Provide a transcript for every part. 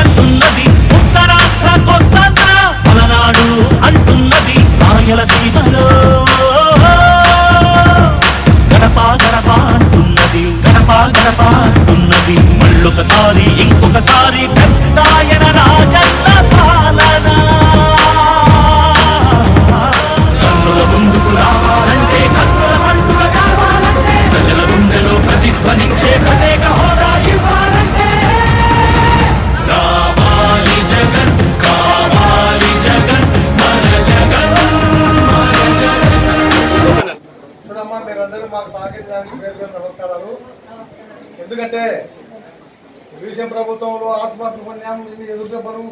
అంటున్నది. ఉత్తరాంధ్ర కోస్తాంధ్ర మలనాడు అంటున్నది. రాయలసీమలో గడప గడప అంటున్నది. గడప గడప అంటున్నది. మళ్ళొకసారి ఇంకొకసారి పెద్దాయన రాజన్న చూడమ్మా మీరందరూ మాకు సహకరించడానికి పేరు పేరు నమస్కారాలు. ఎందుకంటే విషయం ప్రభుత్వంలో ఆత్మహత్య పడినాం ఎన్ని ఎదుర్కొన్నాం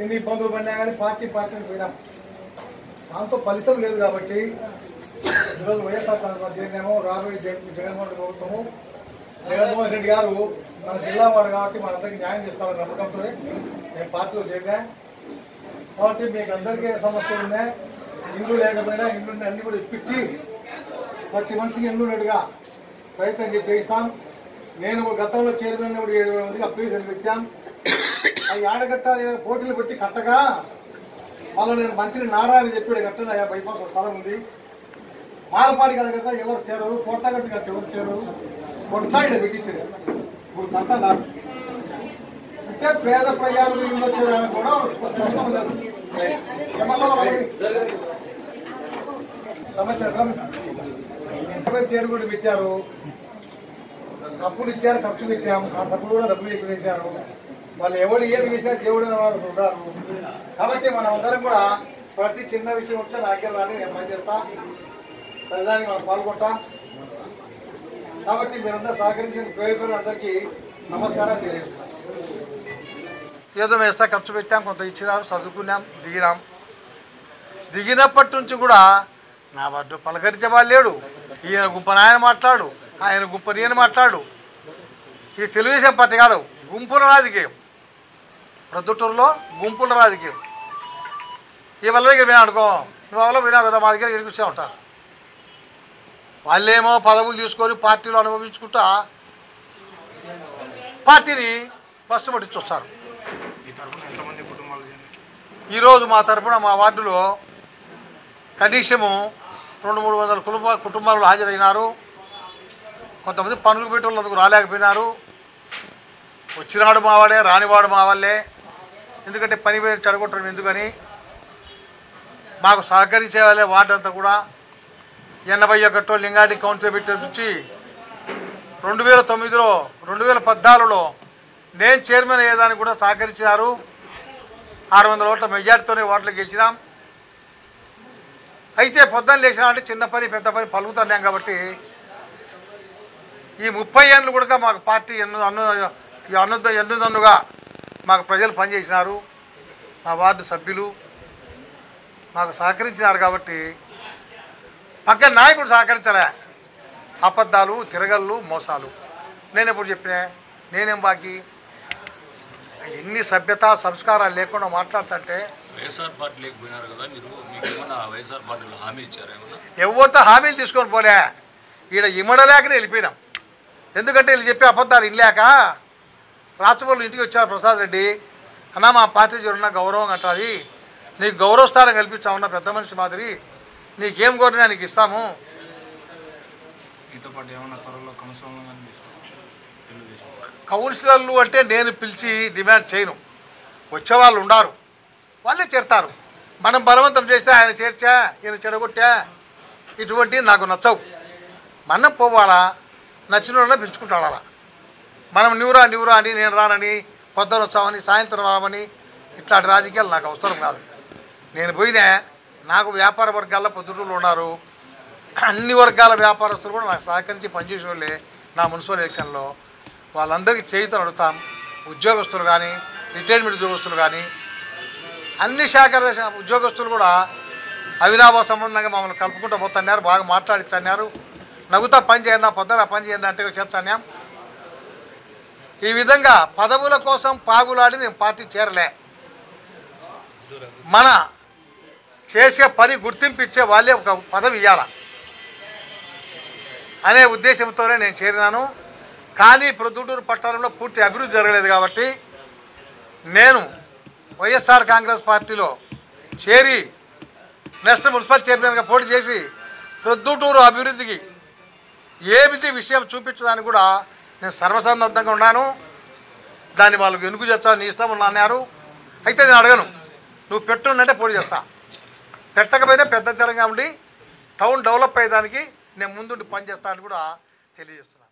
ఎన్ని ఇబ్బందులు పడినా కానీ పార్టీ పార్టీని పోయినాం. దాంతో ఫలితం లేదు కాబట్టి ఈరోజు వైఎస్ఆర్ కాంగ్రెస్ చేరినాము. రాబోయే జగన్ జగన్మోహన్ ప్రభుత్వము. జగన్మోహన్ రెడ్డి గారు మన జిల్లా వాడు కాబట్టి మనందరికీ న్యాయం చేస్తామని నమ్మకంతో నేను పార్టీలో చేరినా. కాబట్టి మీకు అందరికీ సమస్యలు ఉన్నాయి. ఇండ్లు లేకపోయినా ఇండ్లు అన్ని కూడా ఇప్పించి ప్రతి మనిషికి ఎన్నున్నట్టుగా ప్రయత్నం చేయిస్తాం. నేను గతంలో చైర్మన్ కూడా ఏడు వేల మందికి అప్లికేషన్ పెట్టాం. అవి ఆడగట్ట పోటీలు పెట్టి కట్టగా వాళ్ళు నేను మంత్రి నారాయణ చెప్పాడు కట్టను అయ్యా బైపాస్ స్థలం ఉంది. మాలపాడి కడగట ఎవరు చేరరు? పొట్టగట్టు కట్ట ఎవరు చేరరు? పొట్టాయిడ పెట్టించారు. ఇప్పుడు కట్ట నాకు అంటే పేద ప్రజలు ఇల్లు వచ్చేదానికి కూడా లేదు. సమస్య చేడు కూడా పెట్టారు? అప్పులు ఇచ్చారు ఖర్చు పెట్టాము. ఆ డబ్బులు కూడా డబ్బులు ఎక్కువ వేశారు. వాళ్ళు ఎవడు ఏమి చేశారు దేవుడు అనే వారు ఉన్నారు కాబట్టి మనం అందరం కూడా ప్రతి చిన్న విషయం వచ్చే నాకే రాని నేను పనిచేస్తా ప్రజానికి మనం పాల్గొంటా. కాబట్టి మీరందరూ సహకరించిన పేరు పేరు అందరికీ నమస్కారం తెలియజేస్తాను ఏదో వేస్తా ఖర్చు పెట్టాం కొంత ఇచ్చినారు చదువుకున్నాం దిగినాం. దిగినప్పటి నుంచి కూడా నా వడ్డు పలకరించే వాళ్ళు లేడు. ఈయన గుంప ఆయన మాట్లాడు ఆయన గుంప నేను మాట్లాడు. ఇది తెలుగుదేశం పార్టీ కాదు గుంపుల రాజకీయం. ప్రొద్దుటూరులో గుంపుల రాజకీయం. ఈ వాళ్ళ దగ్గర పోయినా అనుకో నువ్వు వాళ్ళ పోయినా కదా మా దగ్గర ఇరికిస్తూ ఉంటారు. వాళ్ళేమో పదవులు తీసుకొని పార్టీలో అనుభవించుకుంటా పార్టీని బస్సు పట్టించి వస్తారు. ఈరోజు మా తరపున మా వార్డులో కనీసము రెండు మూడు వందల కుటుంబ కుటుంబాలు హాజరైనారు. కొంతమంది పనులు పెట్టేందుకు రాలేకపోయినారు. వచ్చినాడు మావాడే రానివాడు మా వాళ్ళే ఎందుకంటే పని పేరు చెడగొట్టడం ఎందుకని? మాకు సహకరించే వాళ్ళే వార్డంతా కూడా. ఎనభై ఒకటో లింగాడి కౌన్సిల్ పెట్టి నుంచి రెండు వేల తొమ్మిదిలో రెండు వేల పద్నాలుగులో నేను చైర్మన్ అయ్యేదానికి కూడా సహకరించినారు. ఆరు వందల ఓట్ల మెజార్టీతోనే ఓట్లు గెలిచినాం. అయితే పొద్దున్న లేచినా అంటే చిన్న పని పెద్ద పని పలుకుతున్నాం కాబట్టి ఈ ముప్పై ఏళ్ళు కూడా మాకు పార్టీ ఎన్ను అన్ను అన్ను ఎన్నుదన్నుగా మాకు ప్రజలు పనిచేసినారు. మా వార్డు సభ్యులు మాకు సహకరించినారు కాబట్టి పక్క నాయకుడు సహకరించలే. అబద్ధాలు తిరగళ్ళు మోసాలు. నేను ఎప్పుడు చెప్పినా నేనేం బాకీ? ఎన్ని సభ్యత సంస్కారాలు లేకుండా మాట్లాడుతుంటే వైఎస్ఆర్ పార్టీ లేకపోయినారు కదా మీరు మీకు ఏమన్నా వైఎస్ఆర్ పార్టీలో హామీ ఇచ్చారా ఏమన్నా? ఎవరితో హామీలు తీసుకొని పోలే. ఈడ ఇమ్మడలేకనే వెళ్ళిపోయినాం. ఎందుకంటే వీళ్ళు చెప్పే అబద్ధాలు ఇనలేక రాచపల్లి ఇంటికి వచ్చాడు ప్రసాద్ రెడ్డి. అన్న మా పార్టీ జరుగున్న గౌరవం అంటుంది. నీకు గౌరవ స్థానం కల్పించామన్న పెద్ద మనిషి మాదిరి నీకేం కోరినా నీకు ఇస్తాము. కౌన్సిలర్లు అంటే నేను పిలిచి డిమాండ్ చేయను. వచ్చేవాళ్ళు ఉండారు. వాళ్ళే చేరతారు. మనం బలవంతం చేస్తే ఆయన చేర్చా ఈయన చెడగొట్టా? ఇటువంటివి నాకు నచ్చవు. మనం పోవాలా? నచ్చిన వాళ్ళని పిలుచుకుంటాడు మనం నువ్వురా నువ్వురా అని నేను రానని పొద్దున వచ్చామని సాయంత్రం రామని ఇట్లాంటి రాజకీయాలు నాకు అవసరం కాదు. నేను పోయినా నాకు వ్యాపార వర్గాల్లో పొద్దుటూళ్ళు ఉన్నారు. అన్ని వర్గాల వ్యాపారస్తులు కూడా నాకు సహకరించి పనిచేసే వాళ్ళే నా మున్సిపల్ ఎలక్షన్లో. వాళ్ళందరికీ చేయితలు అడుగుతాం ఉద్యోగస్తులు కానీ రిటైర్మెంట్ ఉద్యోగస్తులు కానీ అన్ని శాఖల ఉద్యోగస్తులు కూడా అవినాభావ సంబంధంగా మమ్మల్ని కలుపుకుంటూ పోతున్నారు బాగా మాట్లాడిచ్చన్నారు. నవ్వుతా పని చేయండి పొద్దున పని చేయండి అంటే చేర్చన్నాం ఈ విధంగా పదవుల కోసం పాగులాడి నేను పార్టీ చేరలే. మన చేసే పని గుర్తింపు ఇచ్చే వాళ్ళే ఒక పదవి ఇవ్వాల అనే ఉద్దేశంతోనే నేను చేరినాను. కానీ ప్రొద్దుటూరు పట్టణంలో పూర్తి అభివృద్ధి జరగలేదు కాబట్టి నేను వైఎస్ఆర్ కాంగ్రెస్ పార్టీలో చేరి నెక్స్ట్ మున్సిపల్ చైర్మన్గా పోటీ చేసి ప్రొద్దుటూరు అభివృద్ధికి ఏమిటి విషయం చూపించడానికి కూడా నేను సర్వసన్నద్ధంగా ఉన్నాను. దాన్ని వాళ్ళకు ఎందుకు చేస్తావు? నీ ఇష్టం ఉన్నా అన్నారు. అయితే నేను అడగను. నువ్వు పెట్టునంటే పోటీ చేస్తా. పెట్టకపోయినా పెద్ద తెరంగా ఉండి టౌన్ డెవలప్ అయ్యేదానికి నేను ముందుండి పనిచేస్తానని కూడా తెలియజేస్తున్నాను.